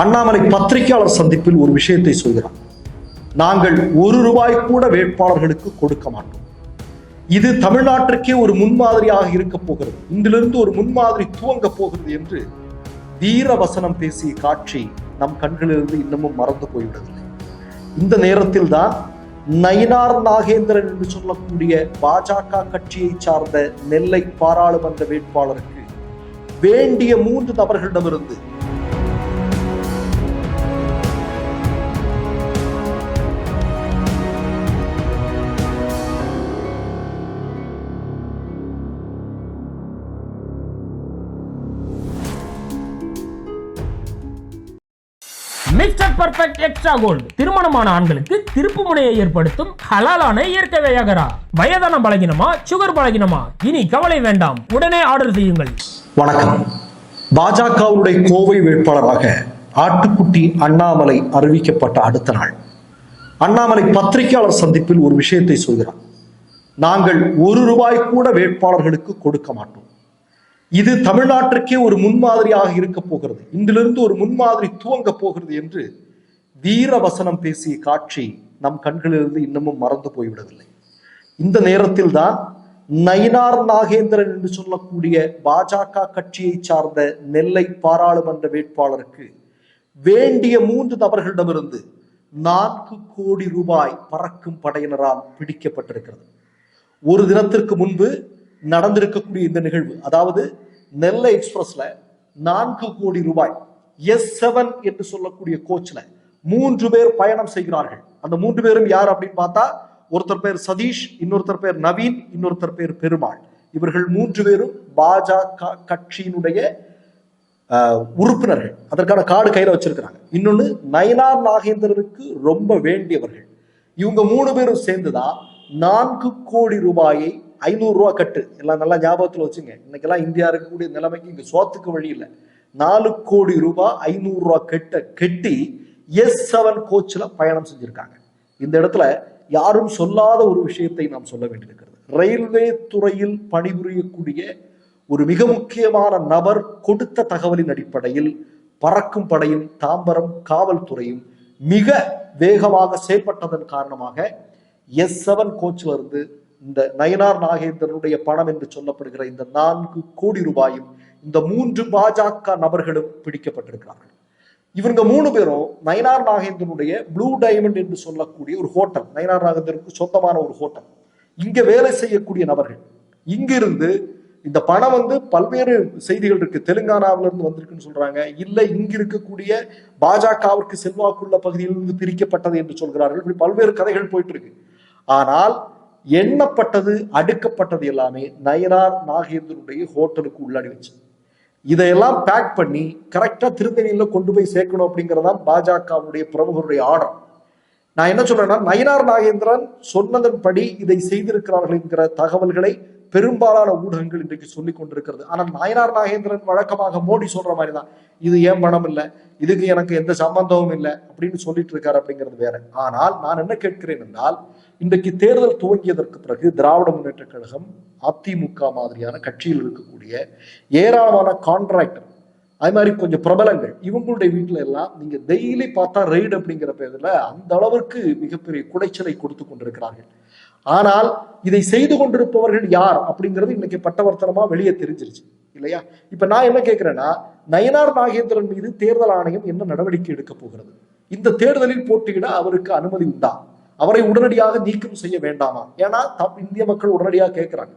அண்ணாமலை பத்திரிகையாளர் சந்திப்பில் ஒரு விஷயத்தை சொல்கிறார். நாங்கள் ஒரு ரூபாய் கூட வேட்பாளர்களுக்கு கொடுக்க மாட்டோம். இது தமிழ்நாட்டிற்கே ஒரு முன்மாதிரியாக இருக்க போகிறது. இன்றிலிருந்து ஒரு முன்மாதிரி துவங்க போகிறது என்று வீர வசனம் பேசிய காட்சி நம் கண்களிலிருந்து இன்னமும் மறந்து போய்விடவில்லை. இந்த நேரத்தில் தான் நயினார் நாகேந்திரன் என்று சொல்லக்கூடிய பாஜக கட்சியை சார்ந்த நெல்லை பாராளுமன்ற வேட்பாளருக்கு வேண்டிய மூன்று நபர்களிடமிருந்து மிஸ்டர் பர்ஃபெக்ட் எக்ஸ்ட்ரா கோல்டு. திருமணமான ஆண்களுக்கு திருப்பு முனையை ஏற்படுத்தும் ஹலாலான இயற்கை வையகரா. வயதான பலகினமா சுகர் பலகினமா? இனி கவலை வேண்டாம். உடனே ஆர்டர் செய்யுங்கள். வணக்கம். பாஜகவுடைய கோவை வேட்பாளராக ஆட்டுக்குட்டி அண்ணாமலை அறிவிக்கப்பட்ட அடுத்த நாள். அண்ணாமலை பத்திரிகையாளர் சந்திப்பில் ஒரு விஷயத்தை சொல்கிறார். நாங்கள் ஒரு ரூபாய் கூட வேட்பாளர்களுக்கு கொடுக்க மாட்டோம். இது தமிழ்நாட்டிற்கே ஒரு முன்மாதிரியாக இருக்க போகிறது. இன்றிலிருந்து ஒரு முன்மாதிரி துவங்க போகிறது என்று வீர வசனம் பேசிய காட்சி நம் கண்களிலிருந்து இன்னமும் மறந்து போய்விடவில்லை. இந்த நேரத்தில் தான் நயினார் நாகேந்திரன் என்று சொல்லக்கூடிய பாஜக கட்சியை சார்ந்த நெல்லை பாராளுமன்ற வேட்பாளருக்கு வேண்டிய மூன்று நபர்களிடமிருந்து நான்கு கோடி ரூபாய் பறக்கும் படையினரால் பிடிக்கப்பட்டிருக்கிறது. ஒரு தினத்திற்கு முன்பு நடந்திருக்கக்கூடிய இந்த நிகழ்வு. அதாவது நெல்லை எக்ஸ்பிரஸ்ல நான்கு கோடி ரூபாய் எஸ் செவன் என்று சொல்லக்கூடிய கோச்ல மூன்று பேர் பயணம் செய்கிறார்கள். அந்த மூன்று பேரும் யார் அப்படின்னு பார்த்தா ஒருத்தர் பேர் சதீஷ் இன்னொருத்தர் பேர் நவீன் இன்னொருத்தர் பேர் பெருமாள். இவர்கள் மூன்று பேரும் பாஜக கட்சியினுடைய ஆஹ், உறுப்பினர்கள். அதற்கான காடு கையில வச்சிருக்கிறாங்க. இன்னொன்னு நயனார் நாகேந்திரனுக்கு ரொம்ப வேண்டியவர்கள். இவங்க மூணு பேரும் சேர்ந்துதான் நான்கு கோடி ரூபாயை ஐநூறுரூவா கட்டு. எல்லாம் நல்லா ஞாபகத்தில் வச்சுங்க. இன்னைக்கெல்லாம் இந்தியா இருக்கக்கூடிய நிலைமைக்கு இங்கே சோத்துக்கு வழி இல்லை. நாலு கோடி ரூபாய் ஐநூறுரூவா கெட்ட கெட்டி எஸ் செவன் கோச்சில் பயணம் செஞ்சுருக்காங்க. இந்த இடத்துல யாரும் சொல்லாத ஒரு விஷயத்தை நாம் சொல்ல வேண்டியிருக்கிறது. ரயில்வே துறையில் பணிபுரியக்கூடிய ஒரு மிக முக்கியமான நபர் கொடுத்த தகவலின் அடிப்படையில் பறக்கும் படையும் தாம்பரம் காவல்துறையும் மிக வேகமாக செயல்பட்டதன் காரணமாக எஸ் செவன் கோச்சிலிருந்து இந்த நயனார் நாகேந்திரனுடைய பணம் என்று சொல்லப்படுகிற இந்த நான்கு கோடி ரூபாயும் இந்த மூன்று பாஜக நபர்களும் பிடிக்கப்பட்டிருக்கிறார்கள். இவங்க மூணு பேரும் நயனார் நாகேந்திரனுடைய ப்ளூ டைமண்ட் என்று சொல்லக்கூடிய ஒரு ஹோட்டல் நயனார் நாகேந்திரனுக்கு சொந்தமான ஒரு ஹோட்டல். இங்க வேலை செய்யக்கூடிய நபர்கள். இங்கிருந்து இந்த பணம் வந்து பல்வேறு செய்திகள் இருக்கு. தெலுங்கானாவில இருந்து வந்திருக்குன்னு சொல்றாங்க. இல்ல இங்க இருக்கக்கூடிய பாஜகவிற்கு செல்வாக்குள்ள பகுதியிலிருந்து பிரிக்கப்பட்டது என்று சொல்கிறார்கள். இப்படி பல்வேறு கதைகள் போயிட்டு இருக்கு. ஆனால் எண்ணப்பட்டது அடுக்கப்பட்டது எல்லாமே நயனார் நாகேந்திரனுடைய ஹோட்டலுக்கு உள்ளாடி வச்சு. இதையெல்லாம் பேக் பண்ணி கரெக்டாக திருத்தணியில கொண்டு போய் சேர்க்கணும் அப்படிங்கிறதான் பாஜகவுடைய பிரமுகருடைய ஆர்டர். நான் என்ன சொல்றேன்னா நயனார் நாகேந்திரன் சொன்னதன்படி இதை செய்திருக்கிறார்கள் என்கிற தகவல்களை பெரும்பாலான ஊடகங்கள் இன்றைக்கு சொல்லிக் கொண்டிருக்கிறது. ஆனால் நாயனார் நாகேந்திரன் வழக்கமாக மோடி சொல்ற மாதிரி தான் இது ஏன் பணம் இல்லை? இதுக்கு எனக்கு எந்த சம்பந்தமும் இல்லை அப்படின்னு சொல்லிட்டு இருக்காரு அப்படிங்கிறது வேற. ஆனால் நான் என்ன கேட்கிறேன் என்றால் இன்றைக்கு தேர்தல் துவங்கியதற்கு பிறகு திராவிட முன்னேற்ற கழகம் அதிமுக மாதிரியான கட்சியில் இருக்கக்கூடிய ஏராளமான கான்ட்ராக்டர் அது மாதிரி கொஞ்சம் பிரபலங்கள் இவங்களுடைய வீட்டுல எல்லாம் நீங்க டெய்லி பார்த்தா ரெய்டு அப்படிங்கிற பேர்ல அந்த அளவிற்கு மிகப்பெரிய குடைச்சலை கொடுத்து கொண்டிருக்கிறார்கள். ஆனால் இதை செய்து கொண்டிருப்பவர்கள் யார் அப்படிங்கிறது இன்னைக்கு பட்டவர்த்தனமா வெளியே தெரிஞ்சிருச்சு இல்லையா? இப்ப நான் என்ன கேட்கிறேன்னா நயனார் நாகேந்திரன் மீது தேர்தல் ஆணையம் என்ன நடவடிக்கை எடுக்க போகிறது? இந்த தேர்தலில் போட்டியிட அவருக்கு அனுமதி உண்டா? அவரை உடனடியாக நீக்கம் செய்ய வேண்டாமா? ஏன்னா தம் இந்திய மக்கள் உடனடியாக கேட்கிறாங்க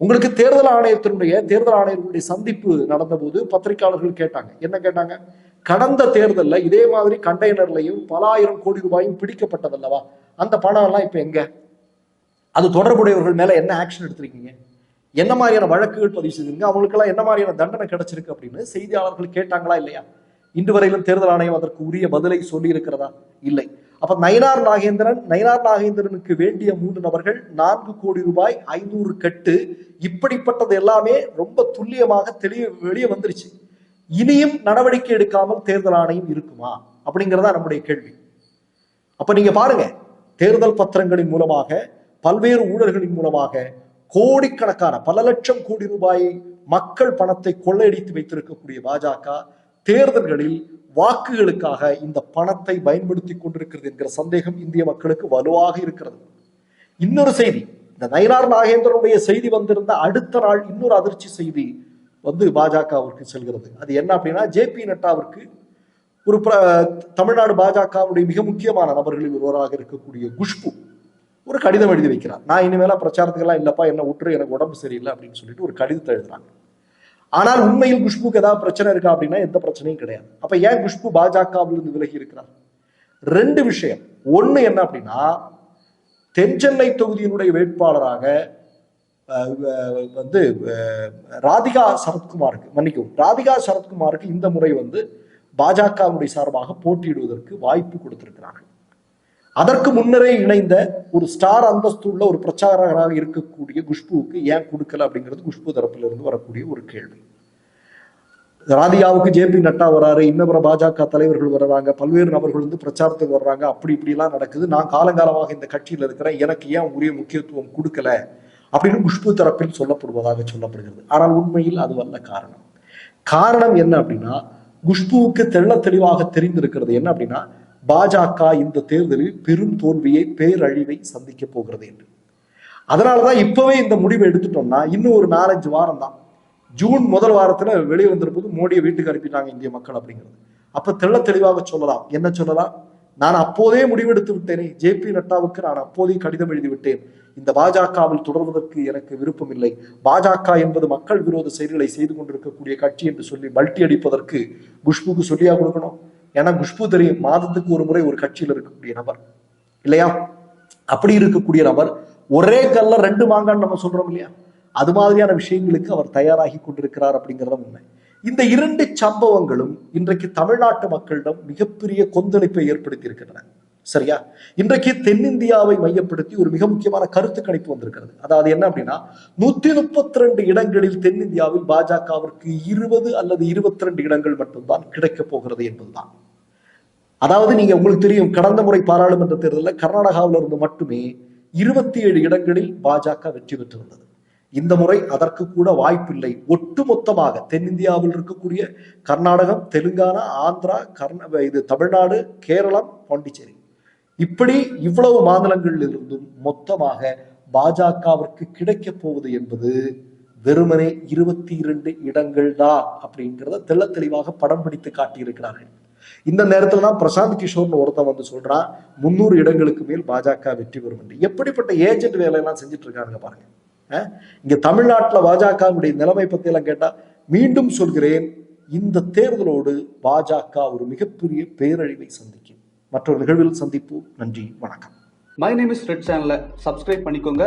உங்களுக்கு தேர்தல் ஆணையத்தினுடைய தேர்தல் ஆணையர்களுடைய சந்திப்பு நடந்தபோது பத்திரிகையாளர்கள் கேட்டாங்க. என்ன கேட்டாங்க? கடந்த தேர்தல்ல இதே மாதிரி கண்டெய்னர்லையும் பல ஆயிரம் கோடி ரூபாயும் பிடிக்கப்பட்டதல்லவா? அந்த பணம் எல்லாம் இப்ப எங்க? அது தொடர்புடையவர்கள் மேல என்ன ஆக்ஷன் எடுத்திருக்கீங்க? என்ன மாதிரியான வழக்குகள் பதிவு செய்திருங்க அவங்களுக்கெல்லாம் என்ன மாதிரியான தண்டனை கிடைச்சிருக்கு அப்படின்னு செய்தியாளர்கள் கேட்டாங்களா இல்லையா? இன்று வரையிலும் தேர்தல் ஆணையம் அதற்கு உரிய பதிலை சொல்லி இருக்கிறதா இல்லை. அப்ப நயினார் நாகேந்திரன் நயினார் நாகேந்திரனுக்கு வேண்டிய மூன்று நபர்கள் நான்கு கோடி ரூபாய் ஐநூறு கட்டு இப்படிப்பட்டது எல்லாமே ரொம்ப துல்லியமாக தெளிய வெளியே வந்துருச்சு. இனியும் நடவடிக்கை எடுக்காமல் தேர்தல் ஆணையம் இருக்குமா? அப்படிங்கிறதா நம்முடைய கேள்வி. அப்ப நீங்க பாருங்க தேர்தல் பத்திரங்களின் மூலமாக பல்வேறு ஊழல்களின் மூலமாக கோடிக்கணக்கான பல லட்சம் கோடி ரூபாயை மக்கள் பணத்தை கொள்ளையடித்து வைத்திருக்கக்கூடிய பாஜக தேர்தல்களில் வாக்குகளுக்காக இந்த பணத்தை பயன்படுத்தி கொண்டிருக்கிறது என்கிற சந்தேகம் இந்திய மக்களுக்கு வலுவாக இருக்கிறது. இன்னொரு செய்தி இந்த நயினார் நாகேந்திரனுடைய செய்தி வந்திருந்த அடுத்த நாள் இன்னொரு அதிர்ச்சி செய்தி வந்து பாஜகவிற்கு செல்கிறது. அது என்ன அப்படின்னா ஜே பி நட்டாவிற்கு ஒரு பிர- தமிழ்நாடு பாஜகவுடைய மிக முக்கியமான நபர்களில் ஒருவராக இருக்கக்கூடிய குஷ்பு. ஒரு கடிதம் எழுதி வைக்கிறார் நான் இனிமேலாம் பிரச்சாரத்துக்கெல்லாம் இல்லப்பா என்ன விட்டுரு எனக்கு உடம்பு சரியில்லை அப்படின்னு சொல்லிட்டு ஒரு கடிதத்தை எழுதுறாங்க. ஆனால் உண்மையில் குஷ்புக்கு ஏதாவது பிரச்சனை இருக்கா அப்படின்னா எந்த பிரச்சனையும் கிடையாது. அப்ப ஏன் குஷ்பு பாஜகவிலிருந்து விலகி இருக்கிறார்? ரெண்டு விஷயம். ஒண்ணு என்ன அப்படின்னா தென்சென்னை தொகுதியினுடைய வேட்பாளராக வந்து ராதிகா சரத்குமாருக்கு மன்னிக்கவும் ராதிகா சரத்குமாருக்கு இந்த முறை வந்து பாஜகவுடைய சார்பாக போட்டியிடுவதற்கு வாய்ப்பு கொடுத்திருக்கிறார்கள். அதற்கு முன்னரே இணைந்த ஒரு ஸ்டார் அந்தஸ்து உள்ள ஒரு பிரச்சாரகராக இருக்கக்கூடிய குஷ்புவுக்கு ஏன் கொடுக்கல அப்படிங்கிறது குஷ்பு தரப்பிலிருந்து வரக்கூடிய ஒரு கேள்வி. ராதியாவுக்கு ஜேபி நட்டா வராரு இன்னபிற பாஜக தலைவர்கள் வர்றாங்க பல்வேறு நபர்கள் வந்து பிரச்சாரத்துக்கு வர்றாங்க அப்படி இப்படிலாம் நடக்குது. நான் காலங்காலமாக இந்த கட்சியில் இருக்கிறேன் எனக்கு ஏன் உரிய முக்கியத்துவம் கொடுக்கல அப்படின்னு குஷ்பு தரப்பில் சொல்லப்படுவதாக சொல்லப்படுகிறது. ஆனால் உண்மையில் அது வல்ல காரணம். காரணம் என்ன அப்படின்னா குஷ்புவுக்கு தெள்ள தெளிவாக தெரிந்திருக்கிறது என்ன அப்படின்னா பாஜக இந்த தேர்தலில் பெரும் தோல்வியை பேரழிவை சந்திக்க போகிறது என்று. அதனாலதான் இப்பவே இந்த முடிவை எடுத்துட்டோம்னா இன்னும் ஒரு நாலஞ்சு வாரம் தான் ஜூன் முதல் வாரத்துல வெளியே வந்திருப்போது மோடியை வீட்டுக்கு அனுப்பிட்டாங்க இந்திய மக்கள் அப்படிங்கிறது. அப்ப தெள்ள தெளிவாக சொல்லலாம். என்ன சொல்லலாம்? நான் அப்போதே முடிவெடுத்து விட்டேனே. ஜே பி நட்டாவுக்கு நான் அப்போதே கடிதம் எழுதி விட்டேன். இந்த பாஜகவில் தொடர்வதற்கு எனக்கு விருப்பம் இல்லை பாஜக என்பது மக்கள் விரோத செயல்களை செய்து கொண்டிருக்கக்கூடிய கட்சி என்று சொல்லி மல்டி அடிப்பதற்கு குஷ்புக்கு சொல்லியா கொடுக்கணும்? ஏன்னா குஷ்பு தெரியும் மாதத்துக்கு ஒரு முறை ஒரு கட்சியில் இருக்கக்கூடிய நபர். இல்லையா? அப்படி இருக்கக்கூடிய நபர் ஒரே கல்ல ரெண்டு மாங்கான்னு நம்ம சொல்றோம் இல்லையா? அது மாதிரியான விஷயங்களுக்கு அவர் தயாராகி கொண்டிருக்கிறார் அப்படிங்கிறத உண்மை. இந்த இரண்டு சம்பவங்களும் இன்றைக்கு தமிழ்நாட்டு மக்களிடம் மிகப்பெரிய கொந்தளிப்பை ஏற்படுத்தி இருக்கின்றன சரியா? இன்றைக்கு தென்னிந்தியாவை மையப்படுத்தி ஒரு மிக முக்கியமான கருத்து கணிப்பு வந்திருக்கிறது. அதாவது என்ன அப்படின்னா நூத்தி முப்பத்தி ரெண்டு இடங்களில் தென்னிந்தியாவில் பாஜகவிற்கு இருபது அல்லது இருபத்தி ரெண்டு இடங்கள் மட்டும்தான் கிடைக்கப் போகிறது என்பதுதான். அதாவது நீங்க உங்களுக்கு தெரியும் கடந்த முறை பாராளுமன்ற தேர்தலில் கர்நாடகாவில் இருந்து மட்டுமே இருபத்தி ஏழு இடங்களில் பாஜக வெற்றி பெற்றிருந்தது இந்த முறை அதற்கு கூட வாய்ப்பில்லை. ஒட்டுமொத்தமாக தென்னிந்தியாவில் இருக்கக்கூடிய கர்நாடகம் தெலுங்கானா ஆந்திரா கர்ண இது தமிழ்நாடு கேரளம் பாண்டிச்சேரி. இப்படி இவ்வளவு மாநிலங்களில் இருந்தும் மொத்தமாக பாஜகவிற்கு கிடைக்க போவது என்பது வெறுமனே இருபத்தி இரண்டு இடங்கள் தான் அப்படிங்கிறத தெள்ள தெளிவாக படம் பிடித்து காட்டியிருக்கிறார்கள். இந்த நேரத்துல தான் பிரசாந்த் கிஷோர்னு ஒருத்தன் வந்து சொல்றான் முன்னூறு இடங்களுக்கு மேல் பாஜக வெற்றி பெறும் என்று. எப்படிப்பட்ட ஏஜென்ட் வேலையெல்லாம் செஞ்சுட்டு இருக்காங்க பாருங்க இங்க தமிழ்நாட்டுல பாஜகவுடைய நிலைமை பத்தி எல்லாம் கேட்டா மீண்டும் சொல்கிறேன் இந்த தேர்தலோடு பாஜக ஒரு மிகப்பெரிய பேரழிவை சந்திக்கும். மற்றொரு நிகழ்வில் சந்திப்போம். நன்றி வணக்கம். மை நேம் இஸ் ரெட் சேனலை சப்ஸ்கிரைப் பண்ணிக்கோங்க.